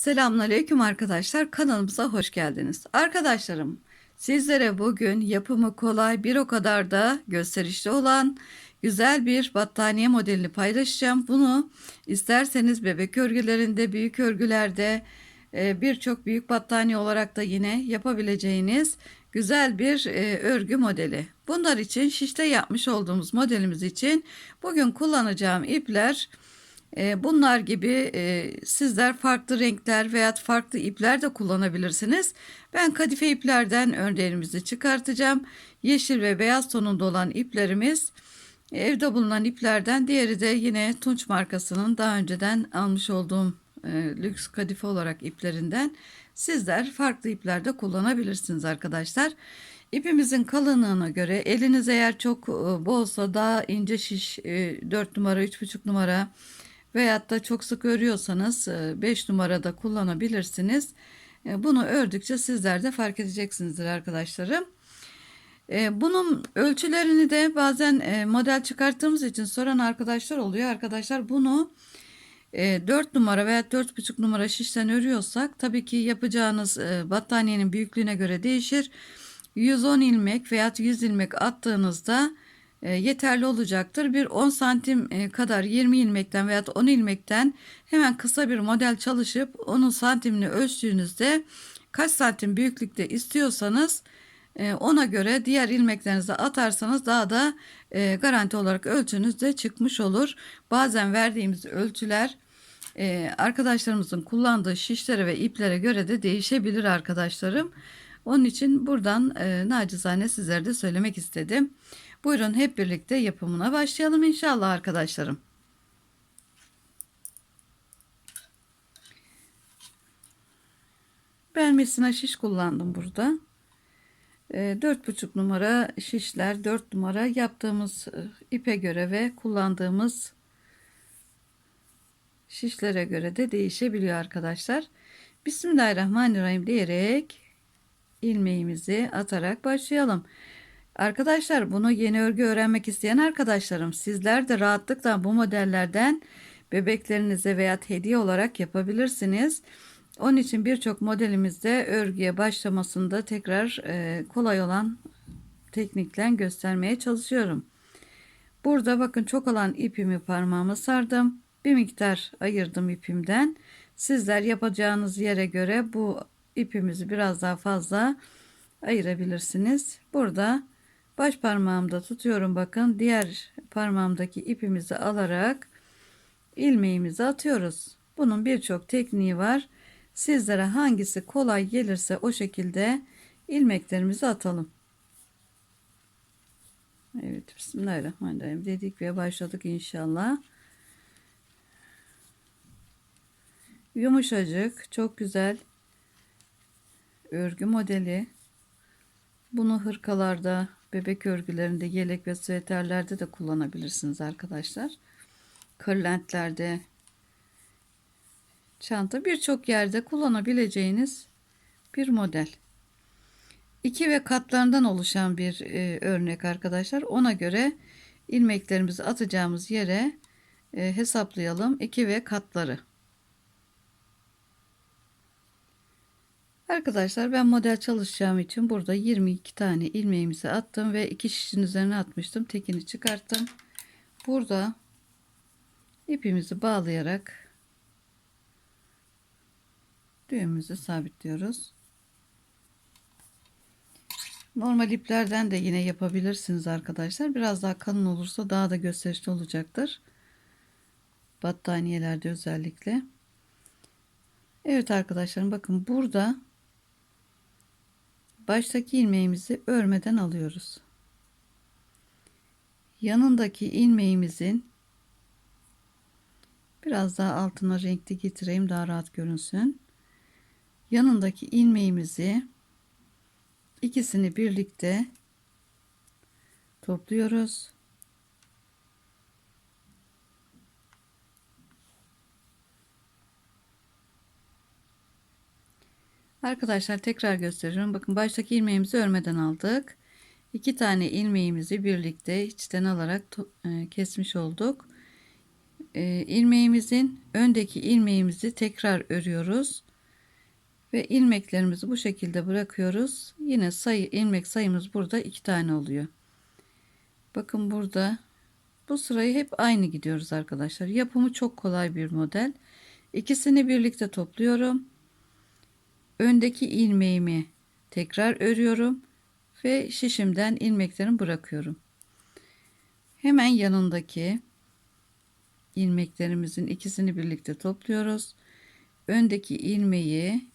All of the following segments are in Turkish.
Selamünaleyküm arkadaşlar. Kanalımıza hoş geldiniz. Arkadaşlarım, sizlere bugün yapımı kolay bir o kadar da gösterişli olan güzel bir battaniye modelini paylaşacağım. Bunu isterseniz bebek örgülerinde, büyük örgülerde e, birçok büyük battaniye olarak da yine yapabileceğiniz güzel bir e, örgü modeli. Bunlar için şişte yapmış olduğumuz modelimiz için bugün kullanacağım ipler bunlar gibi e, sizler farklı renkler veya farklı ipler de kullanabilirsiniz. Ben kadife iplerden örneğimizi çıkartacağım. Yeşil ve beyaz tonunda olan iplerimiz evde bulunan iplerden. Diğeri de yine Tunç markasının daha önceden almış olduğum e, lüks kadife olarak iplerinden. Sizler farklı iplerde kullanabilirsiniz arkadaşlar. İpimizin kalınlığına göre eliniz eğer çok bolsa daha ince şiş 4 numara 3,5 numara Veyahut da çok sık örüyorsanız 5 e, numarada kullanabilirsiniz. E, bunu ördükçe sizler de fark edeceksinizdir arkadaşlarım. E, bunun ölçülerini de bazen model çıkarttığımız için soran arkadaşlar oluyor. Arkadaşlar bunu 4 numara veya 4,5 numara şişten örüyorsak tabii ki yapacağınız battaniyenin büyüklüğüne göre değişir. 110 ilmek veya 100 ilmek attığınızda yeterli olacaktır. Bir 10 santim e, kadar 20 ilmekten veya 10 ilmekten hemen kısa bir model çalışıp onun santimini ölçtüğünüzde kaç santim büyüklükte istiyorsanız e, ona göre diğer ilmeklerinizi atarsanız daha da garanti olarak ölçünüz de çıkmış olur. Bazen verdiğimiz ölçüler arkadaşlarımızın kullandığı şişlere ve iplere göre de değişebilir arkadaşlarım. Onun için buradan e, nacizane sizlere de söylemek istedim. Buyurun hep birlikte yapımına başlayalım inşallah arkadaşlarım. Ben mesela şiş kullandım burada. E, dört buçuk numara şişler 4 numara yaptığımız e, ipe göre ve kullandığımız şişlere göre de değişebiliyor arkadaşlar. Bismillahirrahmanirrahim diyerek ilmeğimizi atarak başlayalım. Arkadaşlar bunu yeni örgü öğrenmek isteyen arkadaşlarım sizler de rahatlıkla bu modellerden bebeklerinize veya hediye olarak yapabilirsiniz. Onun için birçok modelimizde örgüye başlamasında tekrar e, kolay olan teknikle göstermeye çalışıyorum. Burada bakın çok olan ipimi parmağıma sardım. Bir miktar ayırdım ipimden. Sizler yapacağınız yere göre bu ipimizi biraz daha fazla ayırabilirsiniz. Burada baş parmağımda tutuyorum bakın diğer parmağımdaki ipimizi alarak ilmeğimizi atıyoruz. Bunun birçok tekniği var. Sizlere hangisi kolay gelirse o şekilde ilmeklerimizi atalım. Evet Bismillahirrahmanirrahim dedik ve başladık inşallah. Yumuşacık çok güzel örgü modeli. Bunu hırkalarda, bebek örgülerinde, yelek ve süveterlerde de kullanabilirsiniz arkadaşlar. Kırlentlerde, çanta birçok yerde kullanabileceğiniz bir model. İki ve katlarından oluşan bir e, örnek arkadaşlar. Ona göre ilmeklerimizi atacağımız yere e, hesaplayalım. İki ve katları. Arkadaşlar ben model çalışacağım için burada 22 tane ilmeğimizi attım ve iki şişin üzerine atmıştım. Tekini çıkarttım. Burada ipimizi bağlayarak düğümümüzü sabitliyoruz. Normal iplerden de yine yapabilirsiniz arkadaşlar. Biraz daha kalın olursa daha da gösterişli olacaktır. Battaniyelerde özellikle. Evet arkadaşlarım bakın burada baştaki ilmeğimizi örmeden alıyoruz. Yanındaki ilmeğimizin biraz daha altına renkli getireyim daha rahat görünsün. Yanındaki ilmeğimizi ikisini birlikte topluyoruz. Arkadaşlar tekrar gösteriyorum. Bakın baştaki ilmeğimizi örmeden aldık. İki tane ilmeğimizi birlikte içten alarak e, kesmiş olduk. E, ilmeğimizin öndeki ilmeğimizi tekrar örüyoruz. Ve ilmeklerimizi bu şekilde bırakıyoruz. Yine sayı ilmek sayımız burada iki tane oluyor. Bakın burada bu sırayı hep aynı gidiyoruz arkadaşlar. Yapımı çok kolay bir model. İkisini birlikte topluyorum. Öndeki ilmeğimi tekrar örüyorum ve şişimden ilmeklerimi bırakıyorum. Hemen yanındaki ilmeklerimizin ikisini birlikte topluyoruz. Öndeki ilmeği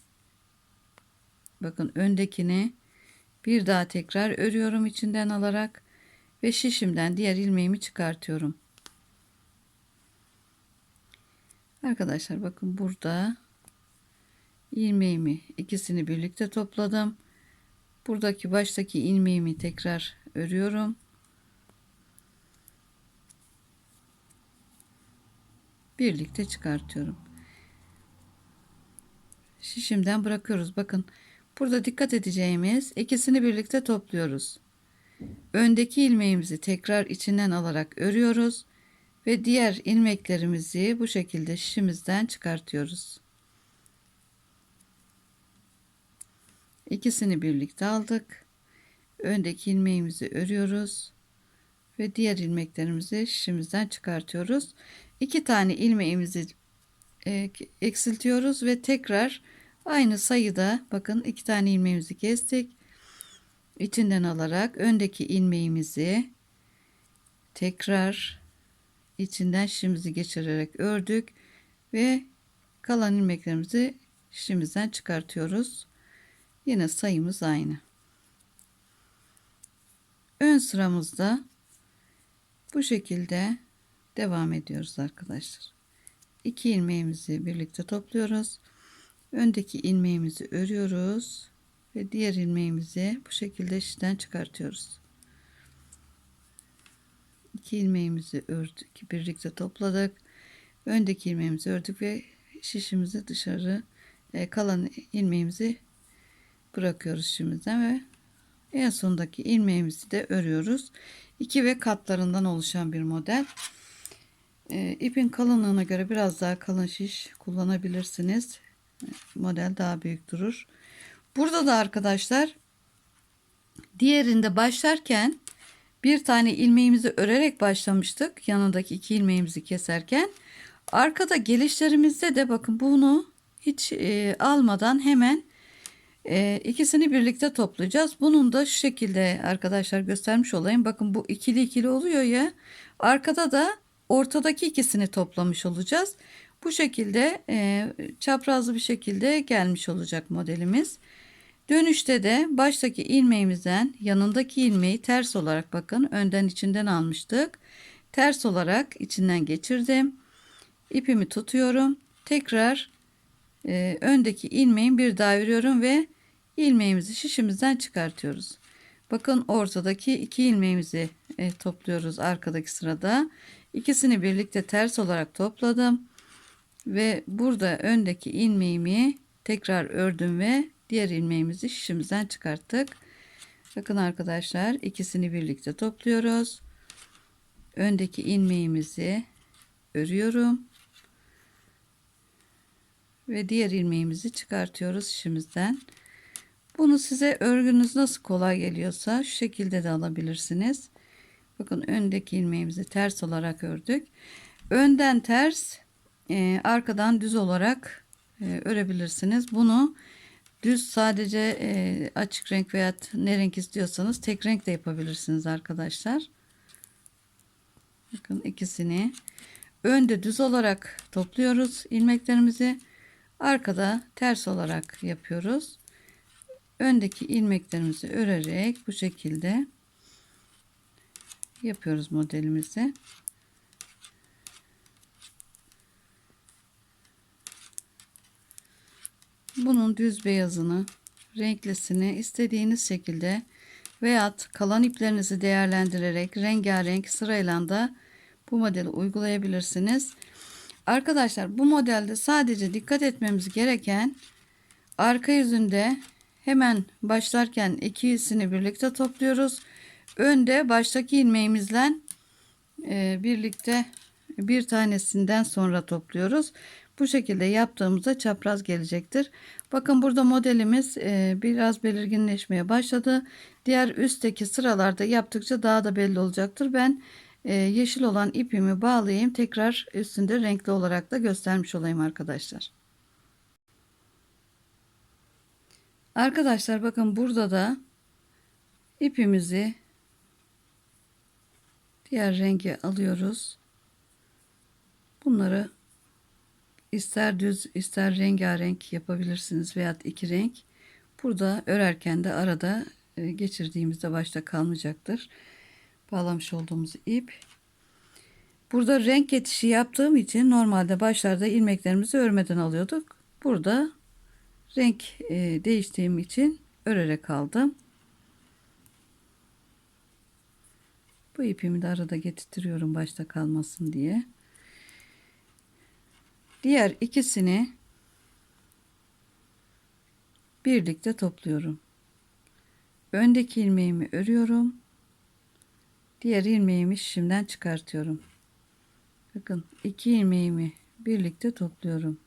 bakın öndekini bir daha tekrar örüyorum içinden alarak ve şişimden diğer ilmeğimi çıkartıyorum. Arkadaşlar bakın burada ilmeğimi ikisini birlikte topladım. Buradaki baştaki ilmeğimi tekrar örüyorum. Birlikte çıkartıyorum. Şişimden bırakıyoruz. Bakın burada dikkat edeceğimiz ikisini birlikte topluyoruz. Öndeki ilmeğimizi tekrar içinden alarak örüyoruz ve diğer ilmeklerimizi bu şekilde şişimizden çıkartıyoruz. İkisini birlikte aldık. Öndeki ilmeğimizi örüyoruz ve diğer ilmeklerimizi şişimizden çıkartıyoruz. İki tane ilmeğimizi e, eksiltiyoruz ve tekrar aynı sayıda bakın iki tane ilmeğimizi kestik. İçinden alarak öndeki ilmeğimizi tekrar içinden şişimizi geçirerek ördük ve kalan ilmeklerimizi şişimizden çıkartıyoruz. Yine sayımız aynı. Ön sıramızda bu şekilde devam ediyoruz arkadaşlar. İki ilmeğimizi birlikte topluyoruz. Öndeki ilmeğimizi örüyoruz ve diğer ilmeğimizi bu şekilde şişten çıkartıyoruz. İki ilmeğimizi ördük, birlikte topladık. Öndeki ilmeğimizi ördük ve şişimizi dışarı e, kalan ilmeğimizi bırakıyoruz şimdiden ve en sondaki ilmeğimizi de örüyoruz. İki ve katlarından oluşan bir model. E, ipin kalınlığına göre biraz daha kalın şiş kullanabilirsiniz. Model daha büyük durur. Burada da arkadaşlar diğerinde başlarken bir tane ilmeğimizi örerek başlamıştık. Yanındaki iki ilmeğimizi keserken. Arkada gelişlerimizde de bakın bunu hiç e, almadan hemen e, ikisini birlikte toplayacağız. Bunun da şu şekilde arkadaşlar göstermiş olayım. Bakın bu ikili ikili oluyor ya. Arkada da ortadaki ikisini toplamış olacağız. Bu şekilde e, çaprazlı bir şekilde gelmiş olacak modelimiz. Dönüşte de baştaki ilmeğimizden yanındaki ilmeği ters olarak bakın önden içinden almıştık. Ters olarak içinden geçirdim. İpimi tutuyorum. Tekrar e, öndeki ilmeğin bir daha ve ilmeğimizi şişimizden çıkartıyoruz. Bakın ortadaki iki ilmeğimizi e, topluyoruz arkadaki sırada. İkisini birlikte ters olarak topladım. Ve burada öndeki ilmeğimi tekrar ördüm ve diğer ilmeğimizi şişimizden çıkarttık. Bakın arkadaşlar ikisini birlikte topluyoruz. Öndeki ilmeğimizi örüyorum. Ve diğer ilmeğimizi çıkartıyoruz şişimizden. Bunu size örgünüz nasıl kolay geliyorsa şu şekilde de alabilirsiniz. Bakın öndeki ilmeğimizi ters olarak ördük. Önden ters, e, arkadan düz olarak e, örebilirsiniz. Bunu düz sadece e, açık renk veya ne renk istiyorsanız tek renk de yapabilirsiniz arkadaşlar. Bakın ikisini önde düz olarak topluyoruz ilmeklerimizi. Arkada ters olarak yapıyoruz. Öndeki ilmeklerimizi örerek bu şekilde yapıyoruz modelimizi. Bunun düz beyazını, renklisini istediğiniz şekilde veyahut kalan iplerinizi değerlendirerek rengarenk sırayla da bu modeli uygulayabilirsiniz. Arkadaşlar bu modelde sadece dikkat etmemiz gereken arka yüzünde hemen başlarken ikisini birlikte topluyoruz. Önde baştaki ilmeğimizle e, birlikte bir tanesinden sonra topluyoruz. Bu şekilde yaptığımızda çapraz gelecektir. Bakın burada modelimiz e, biraz belirginleşmeye başladı. Diğer üstteki sıralarda yaptıkça daha da belli olacaktır. Ben e, yeşil olan ipimi bağlayayım. Tekrar üstünde renkli olarak da göstermiş olayım arkadaşlar. Arkadaşlar bakın burada da ipimizi diğer rengi alıyoruz. Bunları ister düz ister rengarenk yapabilirsiniz veya iki renk. Burada örerken de arada e, geçirdiğimizde başta kalmayacaktır. Bağlamış olduğumuz ip. Burada renk geçişi yaptığım için normalde başlarda ilmeklerimizi örmeden alıyorduk. Burada renk e, değiştiğim için örerek aldım. Bu ipimi de arada getirtiyorum başta kalmasın diye. Diğer ikisini birlikte topluyorum. Öndeki ilmeğimi örüyorum. Diğer ilmeğimi şişimden çıkartıyorum. Bakın iki ilmeğimi birlikte topluyorum.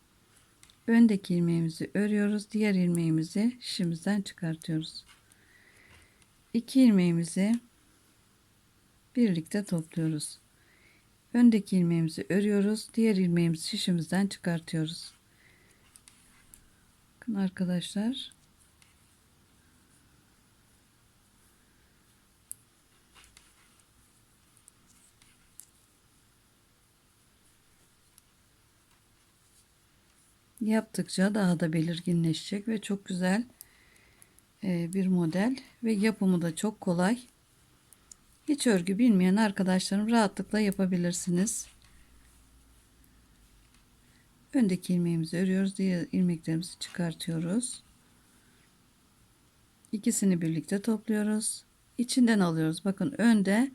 Öndeki ilmeğimizi örüyoruz. Diğer ilmeğimizi şişimizden çıkartıyoruz. İki ilmeğimizi birlikte topluyoruz. Öndeki ilmeğimizi örüyoruz. Diğer ilmeğimizi şişimizden çıkartıyoruz. Bakın arkadaşlar. Yaptıkça daha da belirginleşecek ve çok güzel e, bir model ve yapımı da çok kolay. Hiç örgü bilmeyen arkadaşlarım rahatlıkla yapabilirsiniz. Öndeki ilmeğimizi örüyoruz. Diğer ilmeklerimizi çıkartıyoruz. İkisini birlikte topluyoruz. İçinden alıyoruz. Bakın önde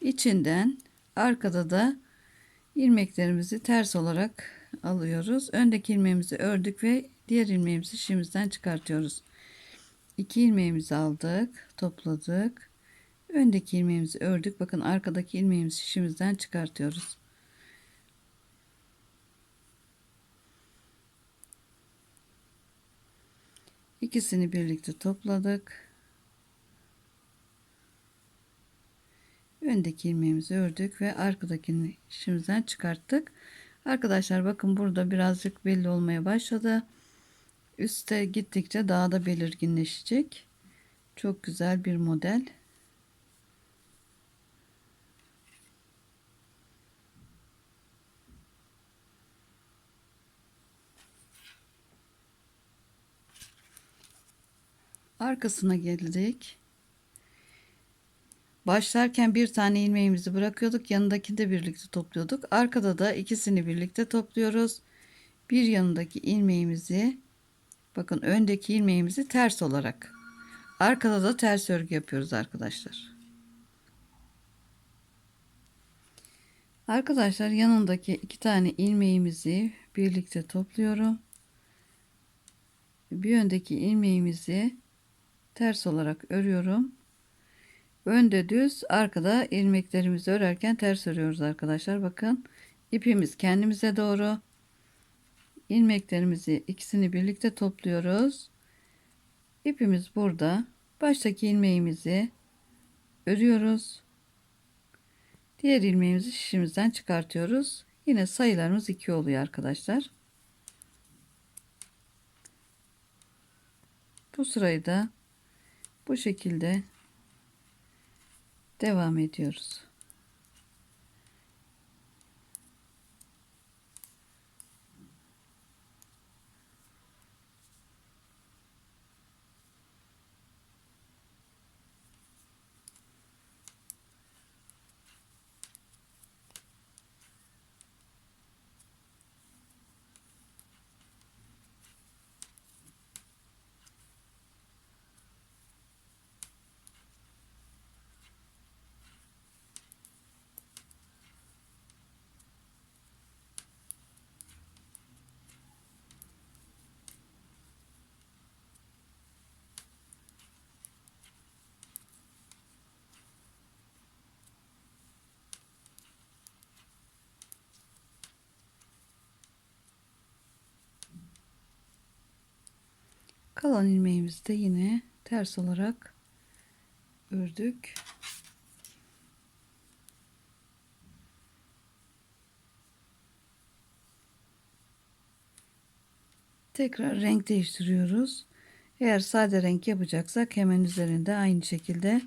içinden arkada da ilmeklerimizi ters olarak alıyoruz. Öndeki ilmeğimizi ördük ve diğer ilmeğimizi şimdiden çıkartıyoruz. İki ilmeğimizi aldık, topladık. Öndeki ilmeğimizi ördük. Bakın arkadaki ilmeğimizi şişimizden çıkartıyoruz. İkisini birlikte topladık. Öndeki ilmeğimizi ördük ve arkadakini şişimizden çıkarttık. Arkadaşlar bakın burada birazcık belli olmaya başladı. Üste gittikçe daha da belirginleşecek. Çok güzel bir model. Arkasına geldik. Başlarken bir tane ilmeğimizi bırakıyorduk. Yanındaki de birlikte topluyorduk. Arkada da ikisini birlikte topluyoruz. Bir yanındaki ilmeğimizi bakın öndeki ilmeğimizi ters olarak arkada da ters örgü yapıyoruz arkadaşlar. Arkadaşlar yanındaki iki tane ilmeğimizi birlikte topluyorum. Bir öndeki ilmeğimizi ters olarak örüyorum. Önde düz, arkada ilmeklerimizi örerken ters örüyoruz arkadaşlar. Bakın ipimiz kendimize doğru. ilmeklerimizi ikisini birlikte topluyoruz. İpimiz burada. Baştaki ilmeğimizi örüyoruz. Diğer ilmeğimizi şişimizden çıkartıyoruz. Yine sayılarımız 2 oluyor arkadaşlar. Bu sırayı da bu şekilde devam ediyoruz. Kalan ilmeğimizi de yine ters olarak ördük. Tekrar renk değiştiriyoruz. Eğer sade renk yapacaksak hemen üzerinde aynı şekilde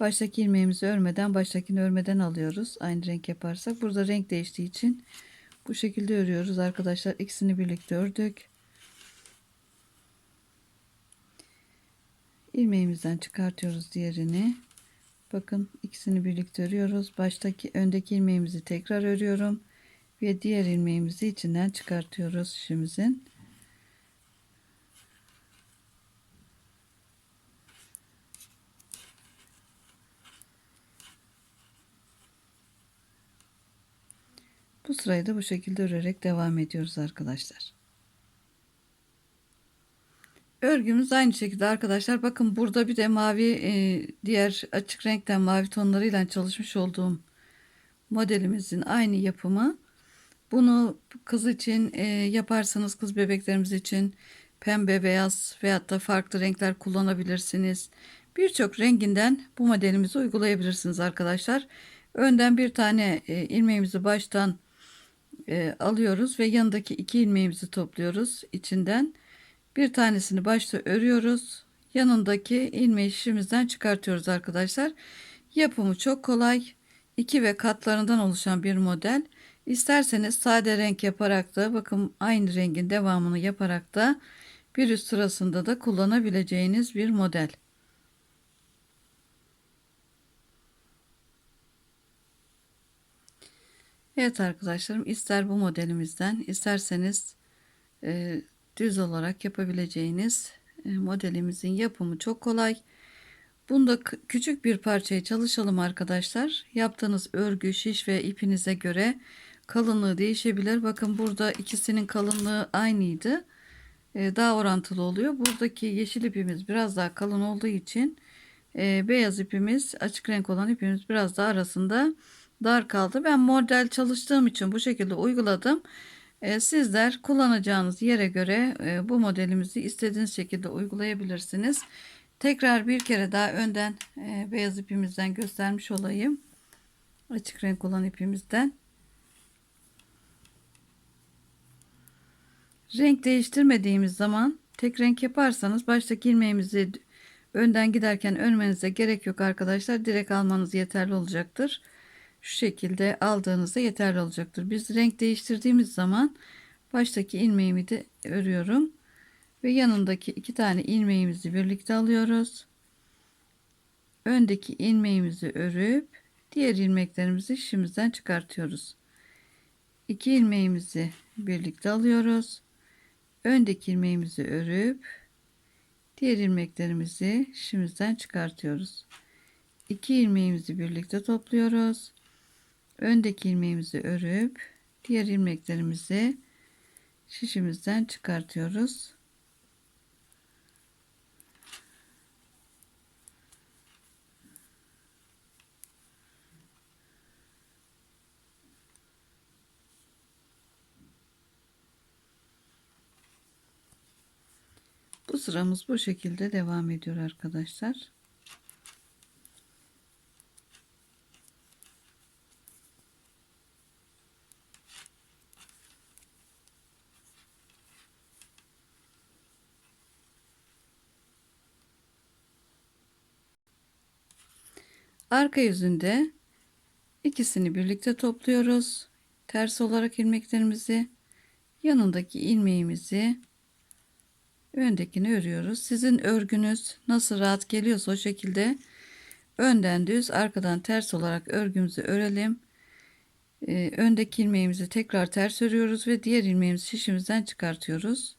baştaki ilmeğimizi örmeden baştakini örmeden alıyoruz. Aynı renk yaparsak burada renk değiştiği için bu şekilde örüyoruz arkadaşlar. İkisini birlikte ördük. İlmeğimizden çıkartıyoruz diğerini. Bakın ikisini birlikte örüyoruz. Baştaki öndeki ilmeğimizi tekrar örüyorum ve diğer ilmeğimizi içinden çıkartıyoruz şişimizin. Bu sırayı da bu şekilde örerek devam ediyoruz arkadaşlar. Örgümüz aynı şekilde arkadaşlar. Bakın burada bir de mavi e, diğer açık renkten mavi tonlarıyla çalışmış olduğum modelimizin aynı yapımı. Bunu kız için e, yaparsanız kız bebeklerimiz için pembe, beyaz veyahut da farklı renkler kullanabilirsiniz. Birçok renginden bu modelimizi uygulayabilirsiniz arkadaşlar. Önden bir tane e, ilmeğimizi baştan alıyoruz ve yanındaki iki ilmeğimizi topluyoruz içinden. Bir tanesini başta örüyoruz. Yanındaki ilmeği şişimizden çıkartıyoruz arkadaşlar. Yapımı çok kolay. 2 ve katlarından oluşan bir model. İsterseniz sade renk yaparak da bakın aynı rengin devamını yaparak da bir üst sırasında da kullanabileceğiniz bir model. Evet arkadaşlarım ister bu modelimizden isterseniz e, düz olarak yapabileceğiniz e, modelimizin yapımı çok kolay. Bunda küçük bir parçayı çalışalım arkadaşlar. Yaptığınız örgü, şiş ve ipinize göre kalınlığı değişebilir. Bakın burada ikisinin kalınlığı aynıydı. E, daha orantılı oluyor. Buradaki yeşil ipimiz biraz daha kalın olduğu için e, beyaz ipimiz, açık renk olan ipimiz biraz daha arasında dar kaldı. Ben model çalıştığım için bu şekilde uyguladım. E, sizler kullanacağınız yere göre e, bu modelimizi istediğiniz şekilde uygulayabilirsiniz. Tekrar bir kere daha önden e, beyaz ipimizden göstermiş olayım. Açık renk olan ipimizden. Renk değiştirmediğimiz zaman tek renk yaparsanız baştaki ilmeğimizi önden giderken örmenize gerek yok arkadaşlar. Direkt almanız yeterli olacaktır şu şekilde aldığınızda yeterli olacaktır. Biz renk değiştirdiğimiz zaman baştaki ilmeğimi de örüyorum ve yanındaki iki tane ilmeğimizi birlikte alıyoruz. Öndeki ilmeğimizi örüp diğer ilmeklerimizi şişimizden çıkartıyoruz. İki ilmeğimizi birlikte alıyoruz. Öndeki ilmeğimizi örüp diğer ilmeklerimizi şişimizden çıkartıyoruz. İki ilmeğimizi birlikte topluyoruz öndeki ilmeğimizi örüp diğer ilmeklerimizi şişimizden çıkartıyoruz. Bu sıramız bu şekilde devam ediyor arkadaşlar. Arka yüzünde ikisini birlikte topluyoruz. Ters olarak ilmeklerimizi yanındaki ilmeğimizi öndekini örüyoruz. Sizin örgünüz nasıl rahat geliyorsa o şekilde önden düz arkadan ters olarak örgümüzü örelim. Ee, öndeki ilmeğimizi tekrar ters örüyoruz ve diğer ilmeğimizi şişimizden çıkartıyoruz.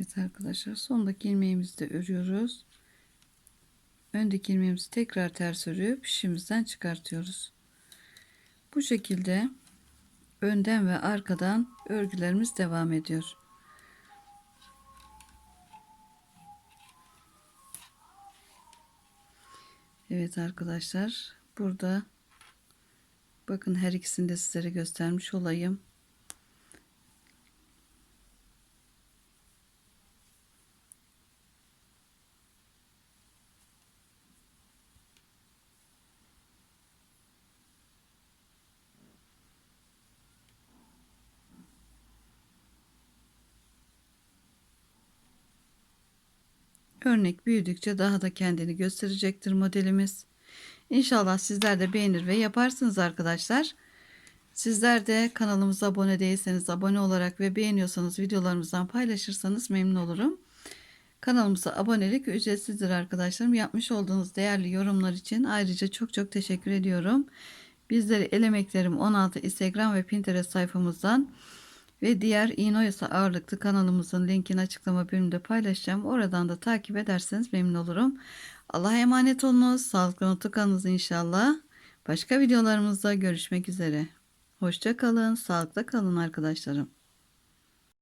Evet arkadaşlar sondaki ilmeğimizi de örüyoruz. Öndeki ilmeğimizi tekrar ters örüp işimizden çıkartıyoruz. Bu şekilde önden ve arkadan örgülerimiz devam ediyor. Evet arkadaşlar burada bakın her ikisini de sizlere göstermiş olayım. Örnek büyüdükçe daha da kendini gösterecektir modelimiz. İnşallah sizler de beğenir ve yaparsınız arkadaşlar. Sizler de kanalımıza abone değilseniz abone olarak ve beğeniyorsanız videolarımızdan paylaşırsanız memnun olurum. Kanalımıza abonelik ücretsizdir arkadaşlarım. Yapmış olduğunuz değerli yorumlar için ayrıca çok çok teşekkür ediyorum. Bizleri Elemeklerim 16 Instagram ve Pinterest sayfamızdan ve diğer İğnoyasa ağırlıklı kanalımızın linkini açıklama bölümünde paylaşacağım. Oradan da takip ederseniz memnun olurum. Allah'a emanet olunuz. Sağlıklı mutlu kalınız inşallah. Başka videolarımızda görüşmek üzere. Hoşça kalın, sağlıkla kalın arkadaşlarım.